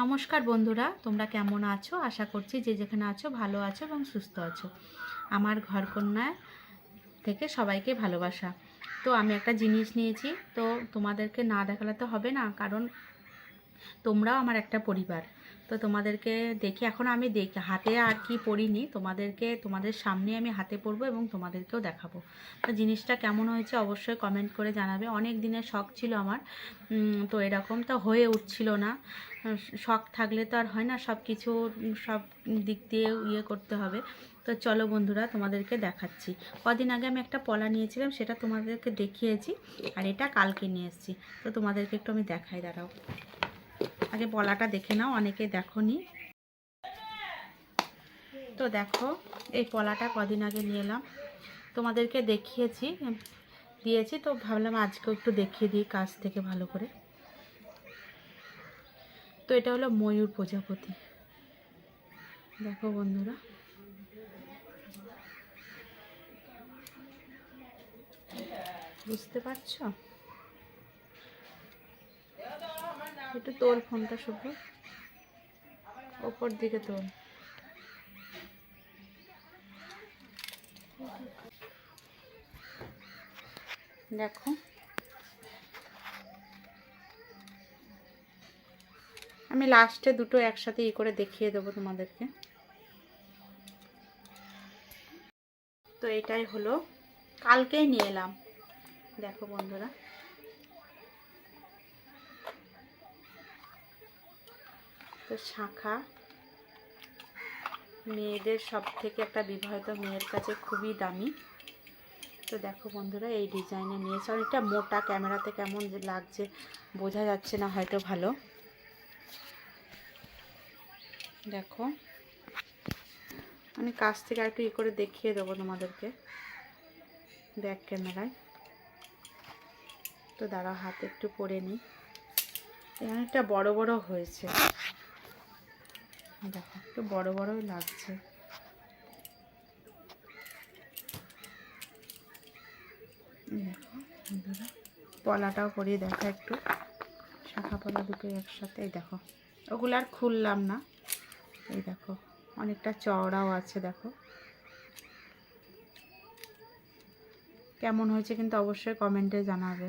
নমস্কার বন্ধুরা, তোমরা কেমন আছো? আশা করছি যে যেখানে আছো ভালো আছো এবং সুস্থ আছো। আমার ঘরকন্যায় থেকে সবাইকে ভালোবাসা। তো আমি একটা জিনিস নিয়েছি, তো তোমাদেরকে না দেখালে তো হবে না, কারণ তোমরাও আমার একটা পরিবার। তো তোমাদেরকে দেখি এখন আমি দেখি, হাতে আর কি পরিনি তোমাদেরকে, তোমাদের সামনে আমি হাতে পরবো এবং তোমাদেরকেও দেখাবো। তো জিনিসটা কেমন হয়েছে অবশ্যই কমেন্ট করে জানাবে। অনেক দিনের শখ ছিল আমার তো এরকম তো হয়ে উঠছিল না। শখ থাকলে তো আর হয় না সব কিছু সব দিক দিয়ে ইয়ে করতে হবে। তো চলো বন্ধুরা, তোমাদেরকে দেখাচ্ছি। কদিন আগে আমি একটা পলা নিয়েছিলাম, সেটা তোমাদেরকে দেখিয়েছি, আর এটা কালকে নিয়ে এসেছি। তো তোমাদেরকে একটু আমি দেখাই, দাঁড়াও। আগে পলাটা দেখে নাও, অনেকে দেখো নি তো দেখো, এই পলাটা কদিন আগে নিয়ে এলাম। তোমাদেরকে দেখিয়েছি, দিয়েছি, তো ভাবলাম আজকেও একটু দেখিয়ে দিই কাছ থেকে ভালো করে। তো এটা হলো ময়ূর প্রজাপতি। দেখো বন্ধুরা। বুঝতে পারছ? একটু তোল ফোনটা, শুভ। ওপর দিকে তোল দেখো। আমি লাস্টে দুটো একসাথে ই করে দেখিয়ে দেবো তোমাদেরকে। তো এটাই হলো। কালকেই নিয়ে এলাম। দেখো বন্ধুরা। তো শাখা। মেয়েদের সব থেকে একটা বিবাহিত মেয়ের কাছে খুবই দামি। তো দেখো বন্ধুরা, এই ডিজাইনে নিয়েছে। অনেকটা মোটা, ক্যামেরাতে কেমন লাগছে, বোঝা যাচ্ছে না, হয়তো ভালো। দেখো। আমি কাছ থেকে একটু ই করে দেখিয়ে দেবো তোমাদেরকে। ব্যাক ক্যামেরায়। তো দাঁড়া হাতে একটু পরে নিই। অনেকটা বড় বড় হয়েছে। দেখো, একটু বড় বড়ই লাগছে। দেখো পলাটাও করিয়ে দেখা একটু। শাখা পলা দুটো একসাথে, এই দেখো। ওগুলো আর খুললাম না। এই দেখো, অনেকটা চওড়াও আছে, দেখো। কেমন হয়েছে কিন্তু অবশ্যই কমেন্টে জানাবে।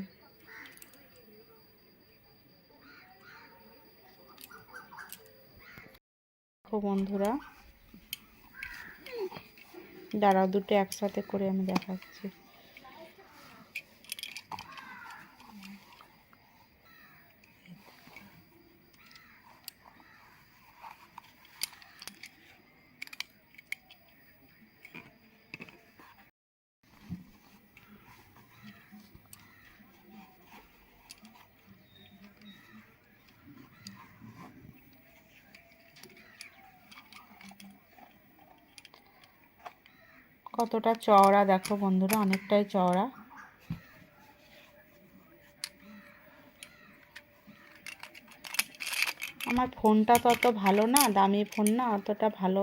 দেখো বন্ধুরা। দাঁড়াও দুটো একসাথে করে আমি দেখাচ্ছি। কতটা চওড়া, দেখো বন্ধুরা, অনেকটাই চওড়া। আমার ফোনটা তো অত ভালো না, দামি ফোন না, অতটা ভালো